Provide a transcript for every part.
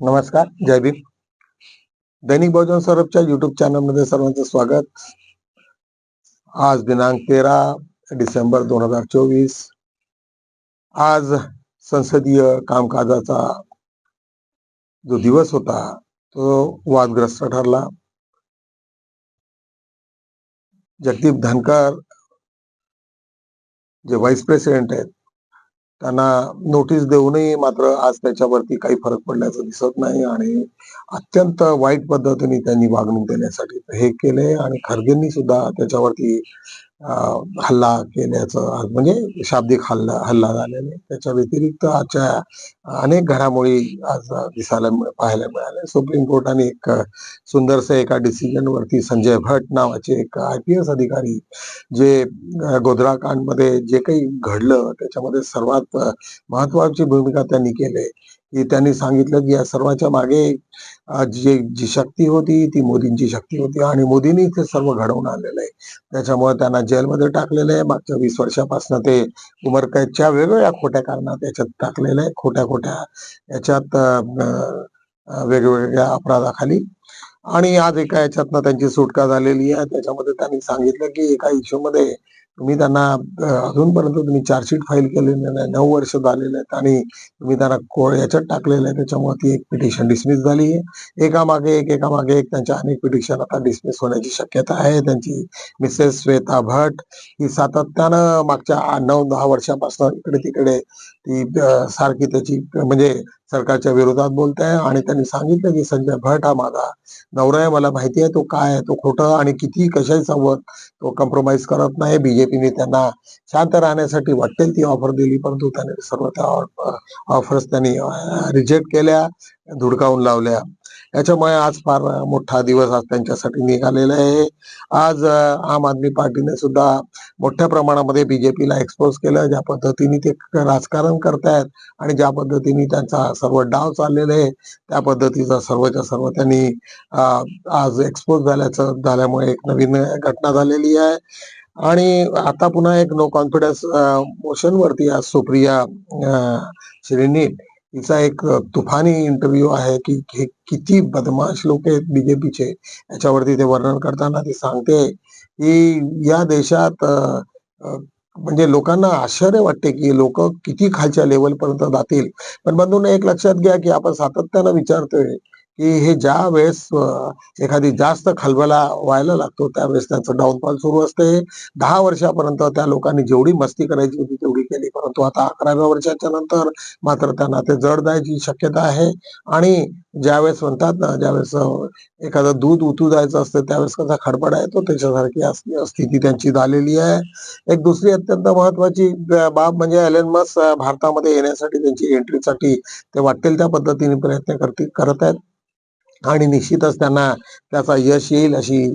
नमस्कार जय भीम. दैनिक बहुजन सौरभच्या युट्यूब चॅनलमध्ये सर्वांचं स्वागत. आज दिनांक तेरा डिसेंबर दोन हजार चोवीस. आज संसदीय कामकाजाचा जो दिवस होता तो वादग्रस्त ठरला. जगदीप धनकर जे व्हाईस प्रेसिडेंट आहेत त्यांना नोटीस देऊनही मात्र आज त्याच्यावरती काही फरक पडल्याचं दिसत नाही आणि अत्यंत वाईट पद्धतीने त्यांनी वागणूक देण्यासाठी हे केले आणि खरगेंनी सुद्धा त्याच्यावरती हल्ला केल्याचं आज म्हणजे शाब्दिक हल्ला हल्ला झालेला त्याच्या व्यतिरिक्त आजच्या अनेक घडामोडी आज दिसायला पाहायला मिळाल्या. सुप्रीम कोर्टाने एक सुंदरसं एका डिसिजन वरती संजय भट नावाचे एक आय पी एस अधिकारी जे अ, गोधरा कांडमध्ये जे काही घडलं त्याच्यामध्ये सर्वात महत्वाची भूमिका त्यांनी केली. की त्यांनी सांगितलं की या सर्वाच्या मागे जी जी शक्ती होती ती मोदींची शक्ती होती आणि मोदींनी ते सर्व घडवून आणलेलं आहे. त्याच्यामुळे त्यांना जेलमध्ये टाकलेलं आहे. मागच्या वीस वर्षापासून ते उमरकैदच्या वेगवेगळ्या खोट्या कारणात याच्यात टाकलेलं आहे. खोट्या खोट्या याच्यात वेगवेगळ्या अपराधाखाली. आणि आज एका याच्यातनं त्यांची सुटका झालेली आहे. त्याच्यामध्ये त्यांनी सांगितलं की एका इश्यूमध्ये मध्ये तुम्ही त्यांना अजूनपर्यंत तुम्ही चार्जशीट फाईल केलेली नाही नऊ वर्ष झालेले आहेत आणि तुम्ही त्यांना कोळ याच्यात टाकलेलं आहे त्याच्यामुळे ती एक पिटिशन डिसमिस झाली आहे. एकामागे एक एकामागे एक त्यांच्या अनेक पिटिशन आता डिसमिस होण्याची शक्यता आहे. त्यांची मिसेस श्वेता भट ही सातत्यानं मागच्या नऊ दहा वर्षापासून इकडे तिकडे ती सारखी त्याची म्हणजे सरकारच्या विरोधात बोलत आहे आणि त्यांनी सांगितलं की संजय भट हा माझा नवरा आहे मला माहिती आहे तो काय आहे तो खोटं आणि किती कशाही संवत तो कॉम्प्रोमाइज करत नाही. बीजेपीने त्यांना शांत राहण्यासाठी वाटेल ती ऑफर दिली परंतु त्याने सर्व त्या ऑफर्स त्यांनी रिजेक्ट केल्या धुडकावून लावल्या. याच्यामुळे आज फार मोठा दिवस आज त्यांच्यासाठी निघालेला आहे. आज आम आदमी पार्टीने सुद्धा मोठ्या प्रमाणामध्ये बीजेपीला एक्सपोज केलं. ज्या पद्धतीने ते राजकारण करतायत आणि ज्या पद्धतीने त्यांचा सर्व डाव चाललेला आहे त्या पद्धतीचा सर्वच्या सर्व त्यांनी आज एक्सपोज झाल्याचं झाल्यामुळे एक नवीन घटना झालेली आहे. आणि आता पुन्हा एक नो कॉन्फिडन्स मोशन वरती आज सुप्रिया श्रेणी तिचा एक तुफानी इंटरव्ह्यू आहे की हे किती बदमाश लोक आहेत बीजेपीचे याच्यावरती ते वर्णन करताना ती सांगते की या देशात म्हणजे लोकांना आश्चर्य वाटते की लोक किती खालच्या लेवल पर्यंत जातील. पण बंधून एक लक्षात घ्या की आपण सातत्यानं विचारतोय की हे ज्या वेळेस एखादी जास्त खलबला व्हायला लागतो त्यावेळेस त्याचं डाऊनफॉल सुरू असते. दहा वर्षापर्यंत त्या लोकांनी जेवढी मस्ती करायची होती तेवढी केली. परंतु आता अकराव्या वर्षाच्या नंतर मात्र त्यांना ते जड जायची शक्यता आहे. आणि ज्यावेळेस म्हणतात ना ज्यावेळेस एखादं दूध उतू जायचं असतं त्यावेळेस कसा खडबड आहे तो त्याच्यासारखी अस- स्थिती त्यांची झालेली आहे. एक दुसरी अत्यंत महत्वाची बाब म्हणजे एलन मस भारतामध्ये येण्यासाठी त्यांची एंट्रीसाठी ते वाटेल त्या पद्धतीने प्रयत्न करतील करत आहेत. आणि निश्चितच त्यांना त्याचा यश येईल अशी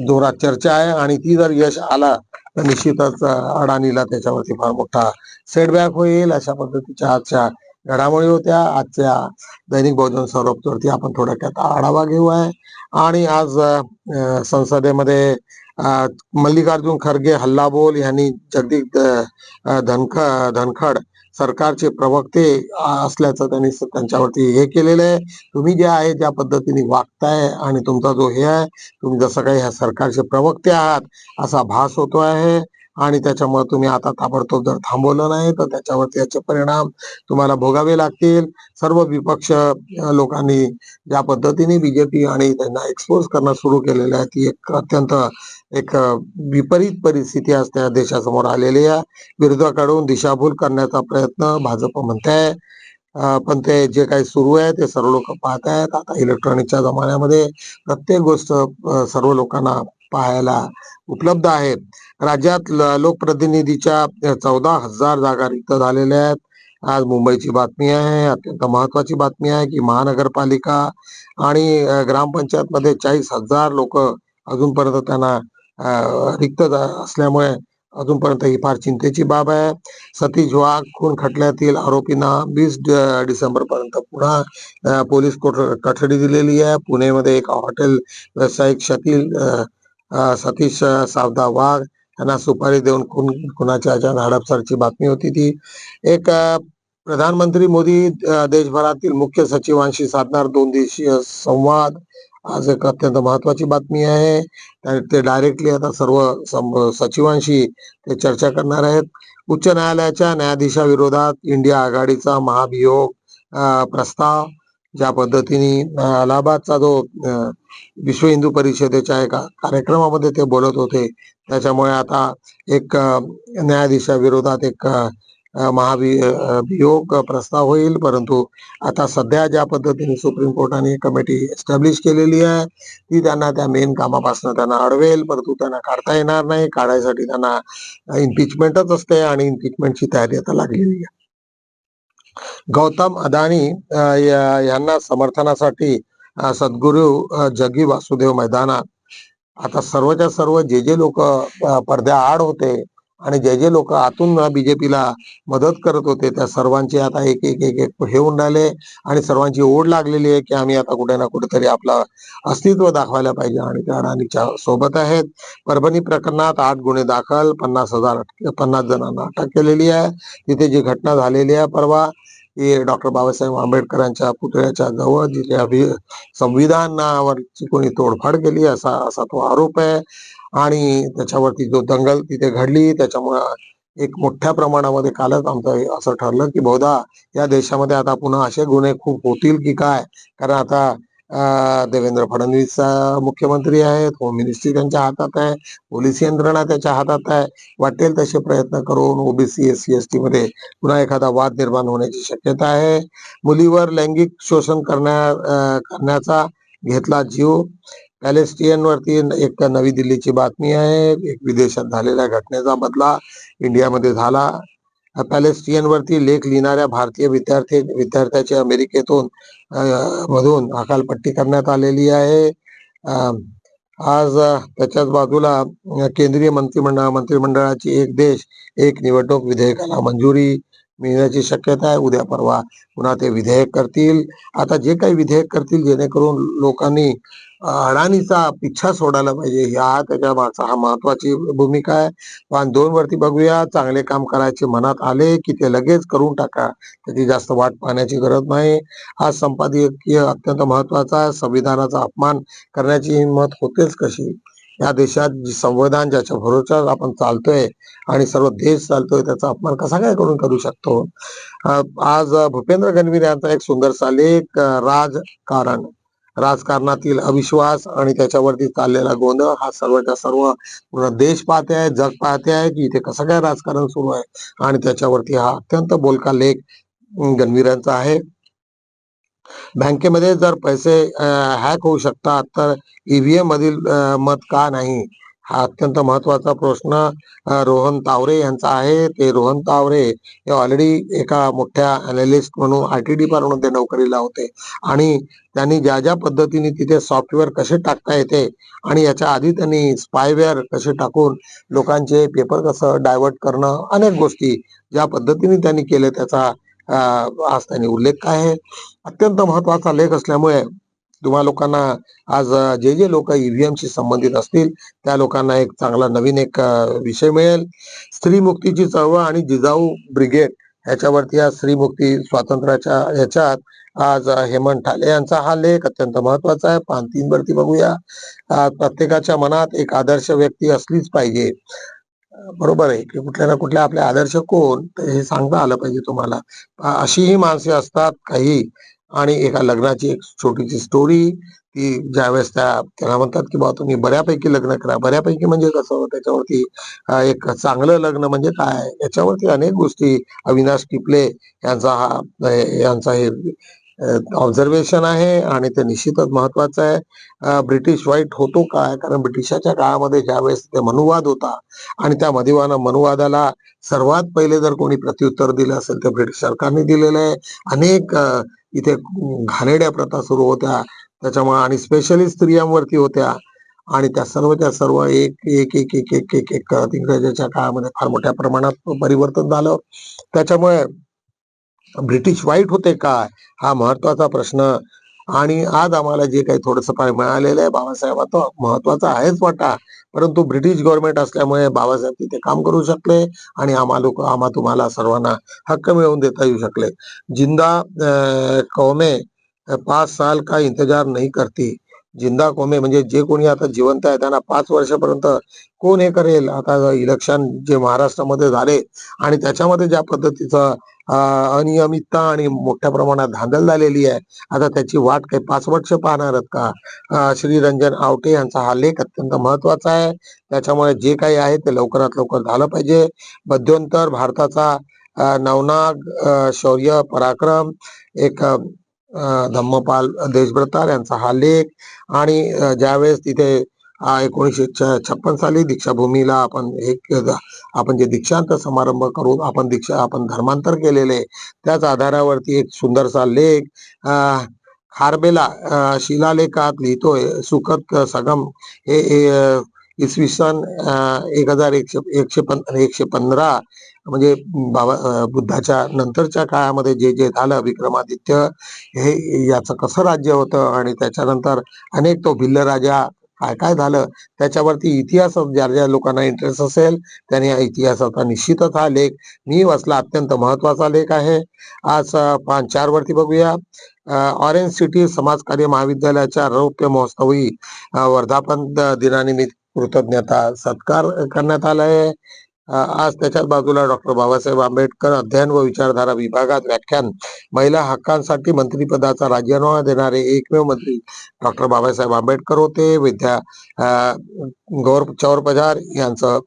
जोरात चर्चा आहे. आणि ती जर यश आला तर निश्चितच अडाणीला त्याच्यावरती फार मोठा सेटबॅक होईल अशा पद्धतीच्या आजच्या घडामोडी होत्या. आजच्या दैनिक बहुजन सौरभवरती आपण थोडक्यात आढावा घेऊ आहे आणि आज संसदेमध्ये मल्लिकार्जुन खरगे हल्लाबोल यांनी जगदीप धनख धनखड सरकारचे प्रवक्ते असल्याचं त्यांनी त्यांच्यावरती हे केलेलं आहे. तुम्ही जे आहे ज्या पद्धतीने वागताय आणि तुमचा जो हे आहे तुम्ही जसं काही ह्या सरकारचे प्रवक्ते आहात असा भास होतो आहे आणि त्याच्यामुळे तुम्ही आता ताबडतोब जर थांबवलं नाही तर त्याच्यावरती याचे परिणाम तुम्हाला भोगावे लागतील. सर्व विपक्ष लोकांनी ज्या पद्धतीने बीजेपी आणि त्यांना एक्सपोज करणं सुरू केलेलं आहे ती एक अत्यंत एक विपरीत परिस्थिती आज त्या देशासमोर आलेली आहे. विरोधाकडून दिशाभूल करण्याचा प्रयत्न भाजप म्हणते आहे पण ते जे काही सुरू आहे ते सर्व लोक पाहत आहेत आता इलेक्ट्रॉनिकच्या जमान्यामध्ये प्रत्येक गोष्ट सर्व लोकांना पाहायला उपलब्ध आहे. राज्यात लोकप्रतिनिधीच्या चौदा हजार जागा रिक्त झालेल्या आहेत. आज मुंबईची बातमी आहे. अत्यंत महत्वाची बातमी आहे की महानगरपालिका आणि ग्रामपंचायत मध्ये चाळीस हजार लोक अजूनपर्यंत त्यांना रिक्त असल्यामुळे अजूनपर्यंत ही फार चिंतेची बाब आहे. सतीश वाघ खून खटल्यातील आरोपींना वीस डिसेंबर पर्यंत पुन्हा पोलीस कोठ- कठडी दिलेली आहे. पुणेमध्ये एक हॉटेल व्यावसायिक शकील सतीश सावदा वाघ यांना सुपारी देऊन खून खुनाच्या अचानक हडपसरची बातमी होती ती. एक प्रधानमंत्री मोदी देशभरातील मुख्य सचिवांशी साधणार दोन दिवशीय संवाद आज एक अत्यंत महत्वाची बातमी आहे. ते डायरेक्टली आता सर्व सचिवांशी ते चर्चा करणार आहेत. उच्च न्यायालयाच्या न्यायाधीशाविरोधात इंडिया आघाडीचा महाभियोग प्रस्ताव ज्या पद्धतीने अलाहाबादचा जो विश्व हिंदू परिषदेच्या एका कार्यक्रमामध्ये ते बोलत होते. त्याच्यामुळे आता एक न्यायाधीशाविरोधात एक महाभियोग प्रस्ताव होईल. परंतु आता सध्या ज्या पद्धतीने सुप्रीम कोर्टाने कमिटी एस्टॅब्लिश केलेली आहे ती त्यांना त्या मेन कामापासून त्यांना अडवेल. परंतु त्यांना काढता येणार नाही. काढायसाठी त्यांना इम्पिचमेंटच असते आणि इम्पिचमेंटची तयारी आता लागलेली आहे. गौतम अदानी यांना समर्थनासाठी सद्गुरू जगी वासुदेव मैदानात. आता सर्वच्या सर्व जे जे लोक पडद्या आड होते आणि जे जे लोक आतून बीजेपीला मदत करत होते त्या सर्वांचे आता एक एक एक एक हे होऊन राहिले आणि सर्वांची ओढ लागलेली आहे की आम्ही आता कुठे ना कुठेतरी आपला अस्तित्व दाखवायला पाहिजे. आणि त्या अडाणीच्या सोबत आहेत. परभणी प्रकरणात आठ गुन्हे दाखल पन्नास हजार पन्नास जणांना अटक केलेली आहे. तिथे जी घटना झालेली आहे परवा की डॉक्टर बाबासाहेब आंबेडकरांच्या पुतळ्याच्या जवळ जिथे संविधानावरची कोणी तोडफाड केली असा असा तो आरोप आहे. आणि त्याच्यावरती जो दंगल तिथे घडली त्याच्यामुळं एक मोठ्या प्रमाणामध्ये कालच आमचं असं ठरलं की बहुधा या देशामध्ये आता पुन्हा असे गुन्हे खूप होतील की काय? कारण आता देवेंद्र फडणवीस मुख्यमंत्री आहेत होम मिनिस्ट्री त्यांच्या हातात आहे पोलीस यंत्रणा त्याच्या हातात आहे. वाटेल तसे प्रयत्न करून OBC S C S T मध्ये पुन्हा एखादा वाद निर्माण होण्याची शक्यता आहे. मुलीवर लैंगिक शोषण करण्या करण्याचा घेतला जीव. पॅलेस्टियनवरती एक नवी दिल्लीची बातमी आहे एक विदेशात झालेल्या घटनेचा बदला इंडियामध्ये झाला. पॅलेस्टियनवरती लेख लिहिणाऱ्या भारतीय विद्यार्थी विद्यार्थ्याची अमेरिकेतून मधून हकालपट्टी करण्यात आलेली आहे. आज त्याच्याच बाजूला केंद्रीय मंत्रिमंडळ मंत्रिमंडळाची एक देश एक निवडणूक विधेयकाला मंजुरी मिळण्याची शक्यता आहे. उद्या परवा पुन्हा ते विधेयक करतील. आता जे काही विधेयक करतील जेणेकरून लोकांनी अडाणीचा पिच्छा सोडायला पाहिजे. ह्या त्याच्या मागचा हा महत्वाची भूमिका आहे. पण दोन वरती बघूया. चांगले काम करायचे मनात आले की ते लगेच करून टाका. त्याची जास्त वाट पाहण्याची गरज नाही. हा संपादकीय अत्यंत महत्त्वाचा आहे. संविधानाचा अपमान करण्याची हिंमत होतेच कशी? या देशात जी संविधान ज्याच्या भरोश्यावर आपण चालतोय आणि सर्व देश चालतोय त्याचा अपमान कसा काय करून करू शकतो? आज भूपेंद्र गणवीर यांचा एक सुंदरसा लेख राजकारण. राजकारणातील अविश्वास आणि त्याच्यावरती चाललेला गोंधळ हा सर्वच्या सर्व पूर्ण देश पाहते आहे जग पाहते आहे की इथे कसं काय राजकारण सुरू आहे. आणि त्याच्यावरती हा अत्यंत बोलका लेख गणवीरांचा आहे. बँकेमध्ये जर पैसे हॅक होऊ शकतात तर ईव्हीएम मधील मत का नाही? हा अत्यंत महत्त्वाचा प्रश्न रोहन तावरे यांचा आहे. ते रोहन तावरे हे ऑलरेडी एका मोठ्या अनालिस्ट म्हणून आय टी म्हणून ते नोकरीला होते. आणि त्यांनी ज्या ज्या पद्धतीने तिथे सॉफ्टवेअर कसे टाकता येते आणि याच्या आधी त्यांनी स्पायवेअर कसे टाकून लोकांचे पेपर कसं डायव्हर्ट करणं अनेक गोष्टी ज्या पद्धतीने त्यांनी केले त्याचा आज त्यांनी उल्लेख आहे. अत्यंत महत्त्वाचा लेख असल्यामुळे तुम्हा लोकांना आज जे जे लोक ईव्हीएमशी संबंधित असतील त्या लोकांना एक चांगला नवीन एक विषय मिळेल. स्त्री मुक्तीची चळवळ आणि जिजाऊ ब्रिगेड ह्याच्यावरती आज स्त्री मुक्ती स्वातंत्र्याच्या ह्याच्यात आज हेमंत ठाले यांचा हा लेख अत्यंत महत्त्वाचा आहे. पान तीन वरती बघूया. प्रत्येकाच्या मनात एक आदर्श व्यक्ती असलीच पाहिजे. बरोबर आहे की कुठल्या ना कुठल्या आपले आदर्श कोण? हे सांगता आलं पाहिजे तुम्हाला. अशीही माणसे असतात काही. आणि एका लग्नाची एक छोटीशी स्टोरी ती ज्यावेळेस त्या त्याला म्हणतात की बा तुम्ही बऱ्यापैकी लग्न करा. बऱ्यापैकी म्हणजे कसं त्याच्यावरती एक चांगलं लग्न म्हणजे काय? याच्यावरती अनेक गोष्टी अविनाश टिपले यांचा हा यांचा हे ऑब्झर्वेशन आहे आणि ते निश्चितच महत्वाचं आहे ब्रिटिश वाईट होतो काय कारण ब्रिटिशाच्या काळामध्ये ज्यावेळेस ते मनुवाद होता आणि त्या मदिवाना मनुवादाला सर्वात पहिले जर कोणी प्रत्युत्तर दिलं असेल तर ब्रिटिश सरकारने दिलेलं आहे अनेक इथे घाणेरड्या प्रथा सुरू होत्या त्याच्यामुळे आणि स्पेशली स्त्रियांवरती होत्या आणि त्या सर्वच्या सर्व एक एक एक एक एक एक एक करत इंग्रजाच्या काळामध्ये फार मोठ्या प्रमाणात परिवर्तन झालं त्याच्यामुळे ब्रिटिश वाईट होते काय हा महत्त्वाचा प्रश्न. आणि आज आम्हाला जे काही थोडस पाय मिळालेलं आहे बाबासाहेबांचं महत्त्वाचा आहेच वाटा. परंतु ब्रिटिश गव्हर्नमेंट असल्यामुळे बाबासाहेब तिथे काम करू शकले आणि आम्हा लोक आम्हा तुम्हाला सर्वांना हक्क मिळवून देता येऊ शकले. जिंदा कौमे पाच साल का इंतजार नाही करती. जिंदा कौमे म्हणजे जे कोणी आता जिवंत आहे त्यांना पाच वर्षापर्यंत कोण हे करेल? आता इलेक्शन जे महाराष्ट्रामध्ये झाले आणि त्याच्यामध्ये ज्या पद्धतीचं अनियमितता आणि मोठ्या प्रमाणात धांदल झालेली आहे. आता त्याची वाट काही पाच वर्ष पाहणार आहेत का? श्रीरंजन आवटे यांचा हा लेख अत्यंत महत्त्वाचा आहे. त्याच्यामुळे जे काही आहे ते लवकरात लवकर झालं पाहिजे. मध्यंतर भारताचा नवनाग शौर्य पराक्रम एक धम्मपाल देशभ्रतार यांचा हा लेख आणि ज्यावेळेस तिथे एकोणीसशे छ- छप्पन साली दीक्षाभूमीला आपण एक आपण जे दीक्षांत समारंभ करून आपण दीक्षा आपण धर्मांतर केलेले त्याच आधारावरती एक सुंदरसा लेख खारबेला शिलालेखात लिहितोय सुखद सगम. हे इसवी सन एक हजार एकशे एकशे पं एकशे पंधरा म्हणजे बाबा बुद्धाच्या नंतरच्या काळामध्ये जे जे झालं विक्रमादित्य हे याचं कसं राज्य होतं आणि त्याच्यानंतर अनेक तो भिल्ल राजा काय काय झालं? त्याच्यावरती इतिहास ज्या ज्या लोकांना इंटरेस्ट असेल त्यांनी या इतिहासाचा निश्चितच हा लेख मी वाचला अत्यंत महत्त्वाचा लेख आहे. आज पाच चार वरती बघूया. ऑरेंज सिटी समाज कार्य महाविद्यालयाच्या रौप्य महोत्सवी वर्धापन दिनानिमित्त कृतज्ञता सत्कार करण्यात आला आहे आज त्याच्याच बाजूला डॉक्टर बाबासाहेब आंबेडकर अध्ययन व विचारधारा विभागात व्याख्यान महिला हक्कांसाठी मंत्रीपदाचा राजीनामा देणारे एकमेव मंत्री डॉक्टर बाबासाहेब आंबेडकर होते. विद्या गौर चौर पजार यांचं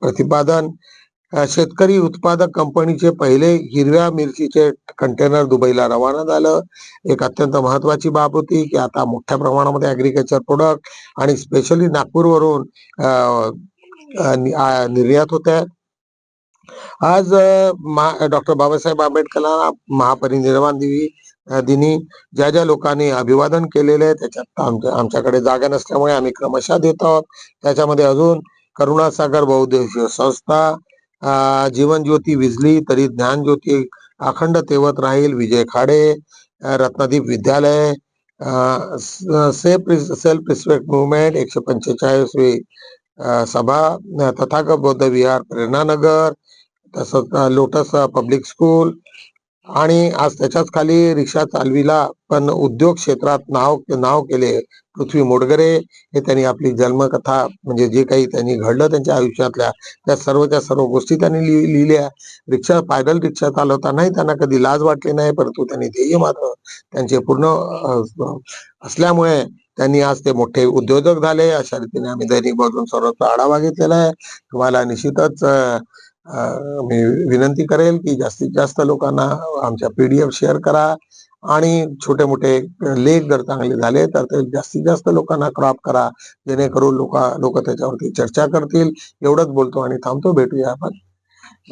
प्रतिपादन. शेतकरी उत्पादक कंपनीचे पहिले हिरव्या मिरचीचे कंटेनर दुबईला रवाना झालं. एक अत्यंत महत्वाची बाब होती की आता मोठ्या प्रमाणामध्ये ऍग्रिकल्चर प्रोडक्ट आणि स्पेशली नागपूरवरून अं, निर्यात होत आहेत आज डॉक्टर बाबासाहेब आंबेडकरांना महापरिनिर्वाण दिनी दिनी ज्या ज्या लोकांनी अभिवादन केलेले आहे त्याच्यात आमच्याकडे जागा नसल्यामुळे आम्ही क्रमशः देत आहोत. त्याच्यामध्ये अजून करुणासागर बहुउद्देशीय संस्था जीवन ज्योती विजली तरी ज्ञान ज्योती अखंड तेवत राहील विजय खाडे रत्नदीप विद्यालय सेल्फ सेल्फ रिस्पेक्ट मुवमेंट एकशे पंचेचाळीसवी सभा तथागत बौद्ध विहार प्रेरणानगर तसंच लोटस पब्लिक स्कूल आणि आज त्याच्याच खाली रिक्षा चालवीला पण उद्योग क्षेत्रात नाव नाव केले. पृथ्वी मोडगरे हे त्यांनी आपली जन्मकथा म्हणजे जे काही त्यांनी घडलं त्यांच्या आयुष्यातल्या त्या सर्वच्या सर्व गोष्टी त्यांनी लिहि- लिहिल्या. रिक्षा पायदल रिक्षा चालवतानाही त्यांना कधी लाज वाटली नाही परंतु त्यांनी ध्येय मात्र त्यांचे पूर्ण असल्यामुळे त्यांनी आज ते मोठे उद्योजक झाले. अशा रीतीने आम्ही दैनिक बाजून सर्वचा आढावा घेतलेला आहे. तुम्हाला निश्चितच मी विनंती करेल की जास्तीत जास्त लोकांना आमच्या पीडीएफ शेअर करा. आणि छोटे मोठे लेख जर चांगले झाले तर ते जास्तीत जास्त लोकांना क्रॉप करा. जेणेकरून लोक लोक त्याच्यावरती चर्चा करतील. एवढंच बोलतो आणि थांबतो. भेटूया आपण.